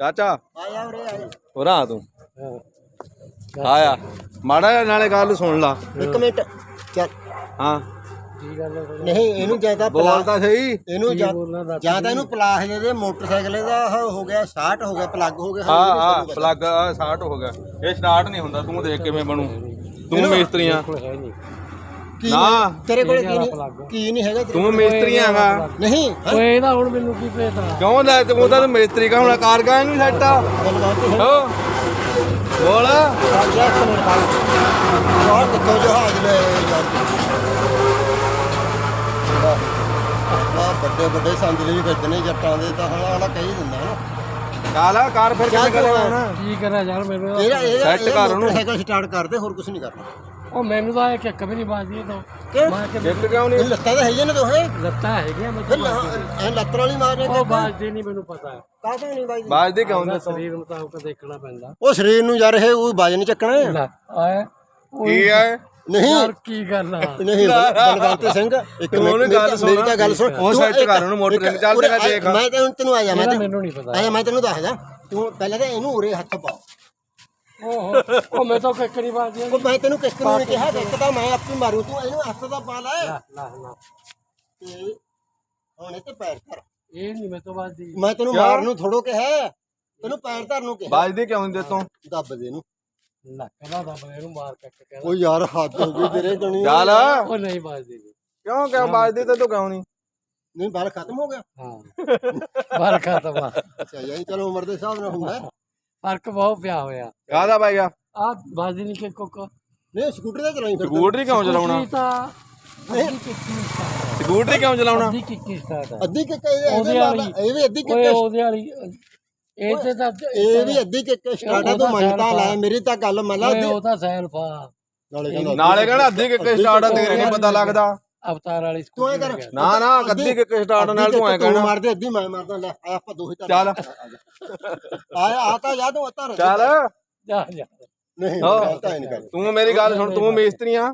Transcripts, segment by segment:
ਚਾਚਾ। ਆਇਆ ਉਰੇ ਆਇਆ। ਉਰਾ ਆ ਤੂੰ। ਆਇਆ। ਮਾੜਾ ਜਿਹਾ ਨਾਲੇ ਗੱਲ ਸੁਣ ਲਾ। ਇੱਕ ਮਿੰਟ। ਚੱਲ। ਹਾਂ। ਕੀ ਗੱਲ ਹੈ ਨਹੀਂ ਇਹਨੂੰ ਜ਼ਿਆਦਾ ਬੋਲ ਤਾਂ ਸਹੀ। ਇਹਨੂੰ ਜਾਂ- ਜਾਂ ਤਾਂ ਇਹਨੂੰ ਪਲਾਸ ਦੇ ਦੇ ਮੋਟਰਸਾਈਕਲ ਦਾ ਹੋ ਗਿਆ 60 ਹੋ ਗਿਆ ਪਲੱਗ ਹੋ ਗਿਆ ਹਾਂ ਹਾਂ ਪਲੱਗ ਸਟਾਰਟ ਹੋ ਗਿਆ। ਇਹ ਸਟਾਰਟ ਨਹੀਂ ਹੁੰਦਾ ਤੂੰ ਦੇਖ ਕਿਵੇਂ ਬਣੂ। ਤੂੰ ਮਿਸਤਰੀਆਂ। ਹੈ ਨਹੀਂ ਕੀ ਨਾ। ਤੇਰੇ ਕੋਲ ਕੀ ਨਹੀਂ। ਕੀ ਨਹੀਂ ਹੈਗਾ ਤੇਰੇ ਤੂੰ ਮਿਸਤਰੀ ਹੈਗਾ ਨਹੀਂ ਓਏ ਇਹਦਾ ਹੁਣ ਮੈਨੂੰ ਕੀ ਪਤਾ ਕਿਉਂ ਲੈ ਤੂੰ ਤਾਂ ਮਿਸਤਰੀ ਕਾ ਹੁਣ ਕਾਰਗਾ ਨਹੀਂ ਸੈੱਟ ਹੋ ਬੋਲ ਕਮਲ ਕਾਲ ਯਾਰ ਕਿੱਥੋਂ ਜਹਾਜ਼ ਲੈ ਯਾਰ ਆ ਵੱਡੇ ਵੱਡੇ ਸੰਦਲੇ ਵੀ ਫਿਰਦੇ ਨੇ ਜੱਟਾਂ ਦੇ ਤਾਂ ਹੁਣ ਆਲਾ ਕਹੀ ਦਿੰਦਾ ਨਾ। ਕਾਲਾ ਕਾਰ ਫਿਰ ਕਿਵੇਂ ਕਰੇਗਾ ਹੁਣ? ਕੀ ਕਰਾਂ ਯਾਰ ਮੈਨੂੰ ਇਹਦਾ ਇਹਦਾ Set ਕਰ ਉਹਨੂੰ। ਮੋਟਰਸਾਈਕਲ ਸਟਾਰਟ ਕਰਦੇ ਹੋਰ ਕੁਝ ਨਹੀਂ ਕਰਨਾ। ਉਹ ਮੈਨੂੰ ਤਾਂ ਇੱਕ ਇੱਕ ਵੀ ਨਹੀਂ ਇਹ ਤੋਂ। ਕਿਉਂ? ਮੈਂ ਕਿ ਜਿੱਤ ਕਿਉਂ ਇਹ ਨਹੀਂ ਲੱਤਾਂ ਤਾਂ ਹੈਗੀਆਂ ਨੇ ਦੋਹੇ? ਲੱਤਾਂ ਹੈਗੀਆਂ ਮੈਂ ਫਿਰ ਐ ਲੱਤਾਂ ਵਾਲੀ ਮਾਰਨੇ ਉਹ ਬਾਜਦੀ ਨਹੀਂ ਮੈਨੂੰ ਪਤਾ। ਕਾਹਤੋਂ ਨਹੀਂ ਬਾਈ ਬਾਜਦੇ ਕਿਉਂ ਉਹਦਾ ਦੱਸੋ? ਸਰੀਰ ਮੁਤਾਬਕ ਦੇਖਣਾ ਪੈਂਦਾ। ਉਹ ਸਰੀਰ ਨੂੰ ਯਾਰ ਇਹ ਉਹ ਬਾਜ ਨਹੀਂ ਚੱਕਣਾ। ਆਏ। ਕੀ ਹੈ? ਨਹੀਂ। ਯਾਰ ਕੀ ਗੱਲ ਆ? ਨਹੀਂ ਬਲਵੰਤ ਸਿੰਘ ਇੱਕ ਤੂੰ ਉਹਨੂੰ ਮਿੰਟ ਗੱਲ ਮੇਰੀ- ਸੁਣ। ਮੇਰੀ ਤਾਂ ਗੱਲ ਸੁਣ। ਉਹ ਤੂੰ set ਇੱਕ- ਕਰ ਉਹਨੂੰ ਮੋਟਰਸਾਈਕਲ ਇੱਕ- ਚੱਲ ਉਰੇ ਦੇਖ। ਮੈਂ ਤੈਨੂੰ ਤੈਨੂੰ ਆਇਆ ਮੈਂ ਇਹਦਾ ਤੈਨੂੰ ਮੈਨੂੰ ਨਹੀਂ ਪਤਾ। ਆਇਆ ਮੈਂ ਤੈਨੂੰ ਦੱਸਦਾ। ਤੂੰ ਪਹਿਲਾਂ ਤਾਂ ਇਹਨੂੰ ਉਰੇ ਹੱਥ ਪਾ ਓਹੋ। ਉਹ ਮੈਂ ਤਾਂ ਕਿੱਕਰੀ ਬਾਜਦੀ ਉਹ ਮੈਂ ਤੈਨੂੰ ਕਿਸ ਨੂੰ ਨਹੀਂ ਕਿਹਾ ਇੱਕ ਤਾਂ ਮੈਂ ਆਪੀ ਮਾਰੂ ਤੂੰ ਇਹਨੂੰ ਹੱਥ ਦਾ ਪਾ ਲੈ। ਲੈ ਲੈ ਤੇ ਹੁਣ ਇਹ ਤੇ ਪੈਰ ਧਰ। ਇਹ ਨਹੀਂ ਮੈਂ ਤਾਂ ਬਾਜਦੀ ਮੈਂ ਤੈਨੂੰ ਮਾਰਨ ਨੂੰ ਥੋੜੋ ਕਿਹਾ ਤੈਨੂੰ ਪੈਰ ਧਰਨ ਨੂੰ ਕਿਹਾ। ਬਾਜਦੇ ਕਿਉਂ ਨਹੀਂ ਦੇਤੋਂ ਦੱਬ ਦੇ ਇਹਨੂੰ। ਲੈ ਕਹਦਾ ਦਾ ਇਹਨੂੰ ਮਾਰ ਕੇ। ਕਹਿੰਦਾ ਉਹ ਯਾਰ ਹੱਥ ਹੋ ਗਈ ਤੇਰੇ ਜਣੀ। ਚੱਲ। ਉਹ ਨਹੀਂ ਬਾਜਦੀ ਨੀ। ਕਿਉਂ ਕਿਉਂ ਬਾਜਦੇ ਤੇ ਤੂੰ ਕਿਉਂ ਨਹੀਂ ਨਹੀਂ ਬਾਲ ਖਤਮ ਹੋ ਗਿਆ। ਹਾਂ। ਬਾਰ ਖਤਮ ਆ। ਅੱਛਾ ਯਾਨੀ ਚਲੋ ਉਮਰ ਦੇ ਹਿਸਾਬ ਨਾਲ ਹੁੰਦਾ ਹੈ। ਫ਼ਰਕ ਬਹੁਤ ਪਿਆ ਹੋਇਆ। ਕਾਹਦਾ ਪੈ ਗਿਆ? ਆ ਬਾਜਦੀ ਨਹੀਂ ਕਿ ਕੋਕ। ਨਹੀਂ ਸਕੂਟਰ ਦਾ ਚਲਾਈ ਫਿਰ ਸਕੂਟਰੀ ਕਿਉਂ ਚਲਾਉਣਾ? ਕੀ ਤਾਂ ਅੱਧੀ ਕਿੱਕੀ ਸਟਾਰਟ ਸਕੂਟਰੀ ਕਿਉਂ ਚਲਾਉਣਾ? ਅੱਧੀ ਕਿੱਕੀ ਸਟਾਰਟ ਆ ਅੱਧੀ ਕਿੱਕ ਇਹ ਉਹਦੇ ਵਾਲੀ। ਇਹ ਵੀ ਅੱਧੀ ਓਏ ਕਿੱਕ ਉਹਦੇ ਵਾਲੀ ਇਹ ਤੇ ਤਾਂ ਇਹ ਵੀ ਅੱਧੀ ਕਿੱਕ ਸਟਾਰਟ ਆ ਤੂੰ ਮੰਨਤਾ ਲੈ ਮੇਰੀ ਤਾਂ ਗੱਲ ਮੰਨ ਲਾ ਓਏ ਉਹ ਤਾਂ ਸੈਲਫ ਆ। ਨਾਲੇ ਕਹਿੰਦਾ ਨਾਲੇ ਕਹਿੰਦਾ ਅੱਧੀ ਕਿੱਕੇ ਸਟਾਰਟ ਆ ਤੇਰੇ ਨਹੀਂ ਪਤਾ ਲੱਗਦਾ। ਅਵਤਾਰ ਵਾਲੀ ਤੂੰ ਐ ਕਰ। ਨਾ ਨਾ ਅੱਧੀ ਕਿੱਕੇ ਸਟਾਰਟ ਨਾਲ ਤੂੰ ਐ ਤੂੰ ਕਹਿਣਾ। ਮਾਰਦੇ ਅੱਧੀ ਮੈਂ ਮਾਰਦਾ ਲੈ ਆ ਆਪਾਂ ਦੋਹੇ ਤਾਂ ਚੱਲ। ਆਇਆ ਆ ਤਾਂ ਯਾਦ ਉਤਰ ਚੱਲ। ਜਾ ਜਾ। ਨਹੀਂ ਹੈ। ਨਹੀਂ ਕਰ ਤੂੰ ਮੇਰੀ ਗੱਲ ਸੁਣ ਤੂੰ ਮਿਸਤਰੀ ਆ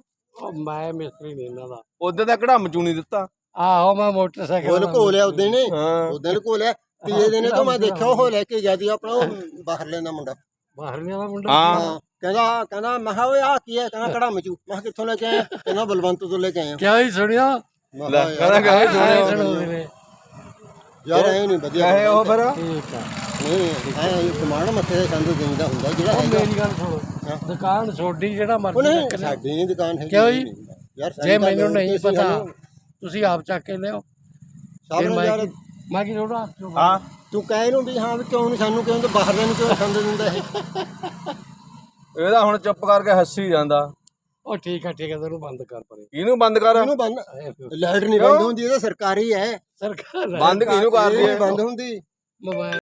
ਮੈਂ ਮਿਸਤਰੀ ਨਹੀਂ ਇਹਨਾਂ ਦਾ। ਉਦੋਂ ਤਾਂ ਕਢਮ ਚੂਣੀ ਦਿੱਤਾ? ਆਹੋ ਮੈਂ ਮੋਟਰਸਾਈਕਲ ਉਹ ਲਕੋ ਲਿਆ ਉਦੋਂ ਨੇ ਹਾਂ। ਉਦੋਂ ਲਕੋ ਲਿਆ। ਤੀਏ ਦਿਨ ਤੋਂ ਮੈਂ ਦੇਖਿਆ ਉਹ ਲੈ ਕੇ ਗਿਆ ਦੀ ਆਪਣਾ ਉਹ ਬਾਹਰ ਲੈਂਦਾ ਮੁੰਡਾ। ਬਾਹਰਲੇ ਵਾਲਾ ਮੁੰਡਾ? ਹਾਂ। ਕਹਿੰਦਾ ਕਹਿੰਦਾ ਮੈਂ ਕਿਹਾ ਓਏ ਆ ਕੀ ਹੈ? ਕਹਿੰਦਾ ਕੜਾ ਮਚੂ? ਮੈਂ ਕਿਹਾ ਕਿੱਥੋਂ ਲੈ ਕੇ ਆਇਆ ਕਹਿੰਦਾ ਬਲਵੰਤ ਤੋਂ ਲੈ ਕੇ ਆਇਆ ਕਿਆ ਹੀ ਸੁਣਿਆ? ਮੈਂ ਲੈ ਕਿਹਾ ਯਾਰ- ਕਹਿੰਦਾ ਕਹੇ ਆਏ ਸੁਣਿਓ ਸੁਣੋ ਵੀਰੇ ਯਾਰ ਐ ਨਹੀਂ ਵਧੀਆ ਕਹੇ ਉਹ ਫਿਰ? ਠੀਕ ਆ। ਨਹੀਂ ਐ ਕਮਾਣ ਮੱਥੇ ਦੇ ਸੰਦ ਦੇਈਦਾ ਹੁੰਦਾ ਜਿਹੜਾ ਉਹ ਹੈਗਾ। ਮੇਰੀ ਗੱਲ ਸੁਣੋ। ਦੁਕਾਨ ਛੋਡੀ ਜਿਹੜਾ ਉਹ ਮਰਜ਼ੀ ਨਹੀਂ। ਸਾਡੀ ਨਹੀਂ ਦੁਕਾਨ ਹੈਗੀ ਕਿਉਂ ਜੀ? ਯਾਰ ਸਾਡੀ ਜੇ ਮੈਨੂੰ ਨਹੀਂ ਤੇ ਸੀ ਪਤਾ ਸਾਨੂੰ। ਤੁਸੀਂ ਆਪ ਚੱਕ ਕੇ ਲਿਓ ਸਭ ਫਿਰ ਨੂੰ ਮੈਂ ਯਾਰ ਕੀ ਮੈਂ ਕੀ ਚੋਂ ਹਾਂ। ਤੂੰ ਕਹੇ ਇਹਨੂੰ ਵੀ ਹਾਂ ਵੀ ਕਿਉਂ ਨਹੀਂ ਸਾਨੂੰ ਕਿਉਂ ਤੇ ਬਾਹਰ ਦੇ ਨੂੰ ਕਿਉਂ ਸੰਦ ਦਿੰਦਾ ਇਹ? ਇਹਦਾ ਹੁਣ ਚੁੱਪ ਕਰਕੇ ਹੱਸੀ ਜਾਂਦਾ। ਉਹ ਠੀਕ ਆ ਠੀਕ ਆ ਤੈਨੂੰ ਬੰਦ ਕਰ ਪਰੇ। ਇਹਨੂੰ ਬੰਦ ਕਰ? ਇਹਨੂੰ ਬੰਦ ਲਾਈਟ ਨਹੀਂ ਬੰਦ ਹੁੰਦੀ ਇਹ ਤਾਂ ਸਰਕਾਰੀ ਹੈ। ਸਰਕਾਰ ਬੰਦ ਕਿਹਨੂੰ ਕਰਦੀ ਹੈ? ਬੰਦ ਹੁੰਦੀ। ਮੋਬਾਈਲ